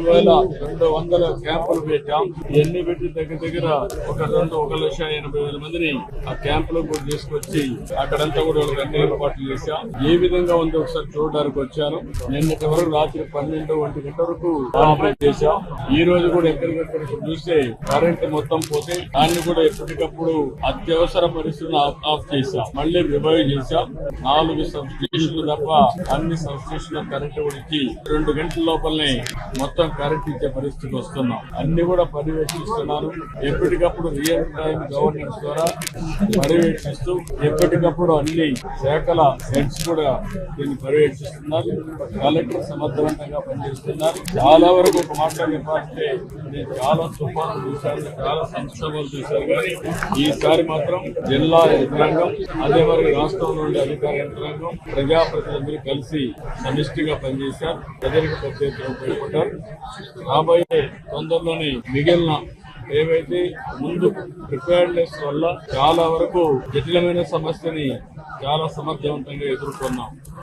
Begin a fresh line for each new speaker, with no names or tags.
వేల రెండు వందల క్యాంపులు పెట్టాం ఇవన్నీ పెట్టి దగ్గర దగ్గర ఒక రెండు ఒక లక్ష ఎనభై వేల మందిని ఆ క్యాంపులకు కూడా తీసుకొచ్చి అక్కడంతా కూడా వాళ్ళకి అన్ని ఏర్పాట్లు చేశాం. ఏ విధంగా ఉంది ఒకసారి చూడడానికి వచ్చాను. నిన్నటి వరకు రాత్రి పన్నెండు ఒంటి గంట వరకు ఆపరేట్ చేశాం. ఈ రోజు కూడా ఎక్కడికక్కడ చూస్తే కరెంట్ మొత్తం పోతే దాన్ని కూడా ఎప్పటికప్పుడు అత్యవసర పరిస్థితులను ఆఫ్- చేశాం. మళ్ళీ రివైవ్ చేశాం. నాలుగు సబ్ స్టేషన్లు తప్ప అన్ని సబ్ స్టేషన్ల కరెంట్ కూడా రెండు గంటల లోపలనే మొత్తం కరెంట్ ఇచ్చే పరిస్థితికి వస్తున్నాం. అన్ని కూడా పర్యవేక్షిస్తున్నాను ఎప్పటికప్పుడు రియల్ టైం గవర్నెన్స్ ద్వారా పర్యవేక్షిస్తూ ఎప్పటికప్పుడు అన్ని శాఖల హెడ్స్ కూడా దీన్ని పర్యవేక్షిస్తున్నారు. కలెక్టర్ సమర్థవంతంగా పనిచేస్తున్నారు. చాలా వరకు ఒక మాట చెప్పాలంటే నేను చాలా తుఫాను చూశాను చాలా సంక్షోభాలు చూశాను కానీ ఈసారి మాత్రం జిల్లా యంత్రాంగం అదే మరి రాష్ట్రంలో ఉండే అధికార యంత్రాంగం ప్రజాప్రతినిధులు కలిసి సమిష్టిగా పనిచేశారు. ప్రజలకు పెద్ద ఎత్తున ఉపయోగపడ్డారు. రాబోయే తొందరలోనే మిగిలిన ఏవైతే ముందు ప్రిపేర్నెస్ వల్ల చాలా వరకు జటిలమైన సమస్యని చాలా సమర్థవంతంగా ఎదుర్కొన్నాం.